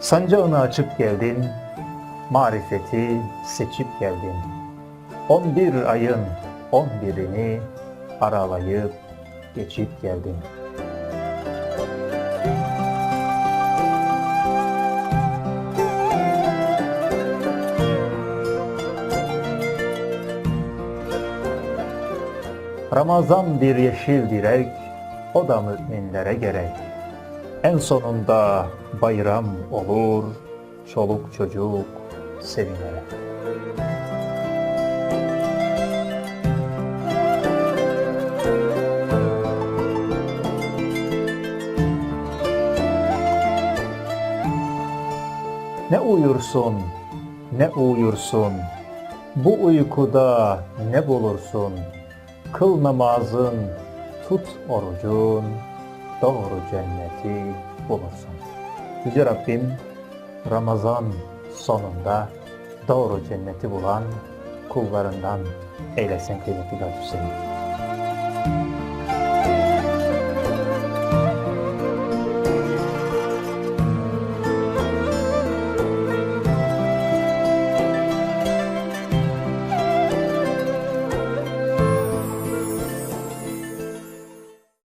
Sancağını açıp geldin, marifeti seçip geldin. On bir ayın on birini aralayıp geçip geldin. Ramazan bir yeşil direk, o da müminlere gerek. En sonunda bayram olur, çoluk çocuk sevinerek. Ne uyursun, ne uyursun, bu uykuda ne bulursun? Kıl namazın, tut orucun, doğru cenneti bulursun. Yüce Rabbim Ramazan sonunda doğru cenneti bulan kullarından eylesin kıymetli kardeşlerim.